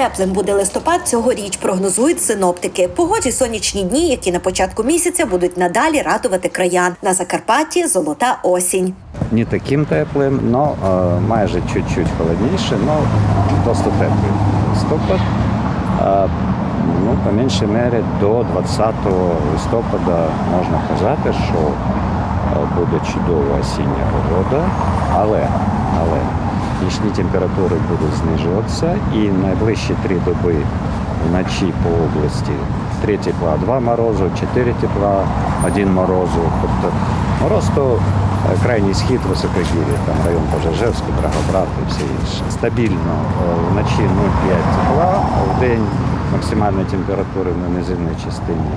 Теплим буде листопад цьогоріч, прогнозують синоптики. Погожі сонячні дні, які на початку місяця будуть надалі радувати краян. На Закарпатті золота осінь. Не таким теплим, але майже чуть-чуть холодніше, але досить теплий листопад. Е, Ну, по меншій мері до 20 листопада можна казати, що е, буде чудова осіння погода, але, але нічні температури будуть знижуватися і найближчі три доби вночі по області 3 тепла, 2 морозу, 4 тепла, 1 морозу. Тобто мороз то е, крайній схід високогір'я, там район Пожежевський, Драгобрат і все інше. Стабільно е, вночі 0,5 тепла, а в день максимальні температури на низинній частині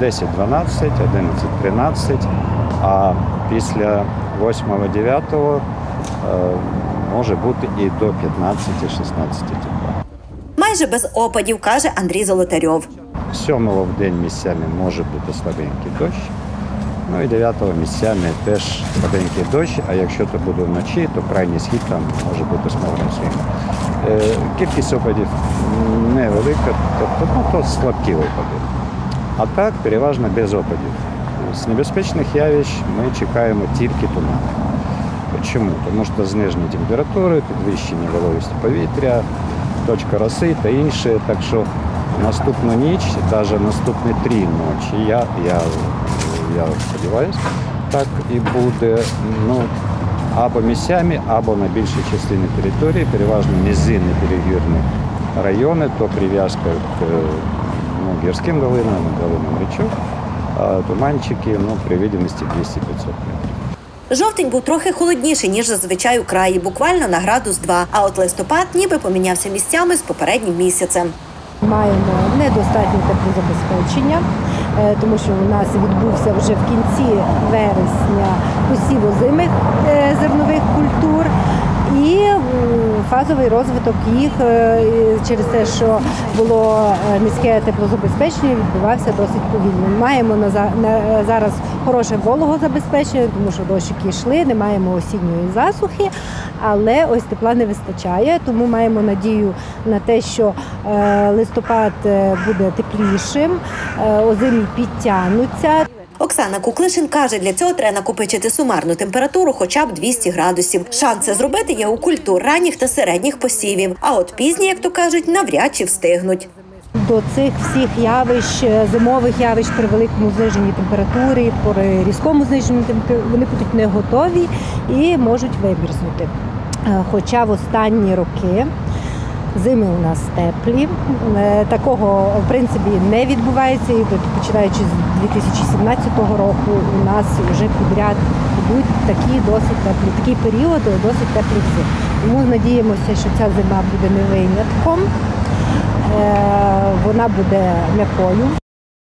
10-12, 11-13, а після 8-9 е, може бути і до 15-16 тепла. Майже без опадів, каже Андрій Золотарьов. 7 в день місцями може бути слабенький дощ. Ну і 9-го місцями теж слабенький дощ, а якщо то буде вночі, то крайній схід там може бути смугним снігом. Е, кількість опадів невелика, тобто ну, то слабкі опади. А так переважно без опадів. З небезпечних явищ ми чекаємо тільки тумани. Чому? Тому що знижені температури, підвищення вологості повітря, точка роси та інше. Так що наступну ніч, навіть наступні три ночі, я, я, я сподіваюся, так і буде ну, або місцями, або на більшій частині території, переважно низинні перевірні райони, то прив'язка к ну, гірським долинам, долинам річок, а туманчики ну, при видимості 200-500 метрів. Жовтень був трохи холодніший, ніж зазвичай у краї, буквально на градус 2. А от листопад ніби помінявся місцями з попереднім місяцем. Маємо недостатнє теплозабезпечення, е, тому що у нас відбувся вже в кінці вересня посів озимих е, зернових культур фазовий розвиток їх е, через те, що було е, низьке теплозабезпечення, відбувався досить повільно. Маємо на на- зараз хороше вологозабезпечення, тому що дощики йшли, не маємо осінньої засухи, але ось тепла не вистачає, тому маємо надію на те, що е, листопад е, буде теплішим, е, озимі підтягнуться. Оксана Куклишин каже, для цього треба накопичити сумарну температуру хоча б 200 градусів. Шанс це зробити є у культур ранніх та середніх посівів. А от пізні, як то кажуть, навряд чи встигнуть. До цих всіх явищ, е, зимових явищ при великому зниженні температури, при різкому зниженні температури, вони будуть не готові і можуть вимерзнути. Е, Хоча в останні роки зими у нас теплі, е, такого в принципі не відбувається. І починаючи з 2017 року, у нас вже підряд йдуть такі досить теплі, такі періоди, досить теплі зим. Тому надіємося, що ця зима буде не винятком. Е, Вона буде м'якою.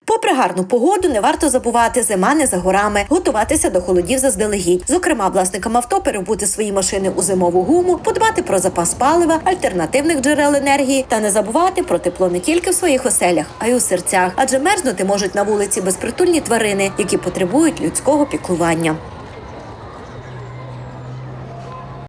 Попри гарну погоду, не варто забувати, зима не за горами, готуватися до холодів заздалегідь. Зокрема, власникам авто перебути свої машини у зимову гуму, подбати про запас палива, альтернативних джерел енергії та не забувати про тепло не тільки в своїх оселях, а й у серцях, адже мерзнути можуть на вулиці безпритульні тварини, які потребують людського піклування.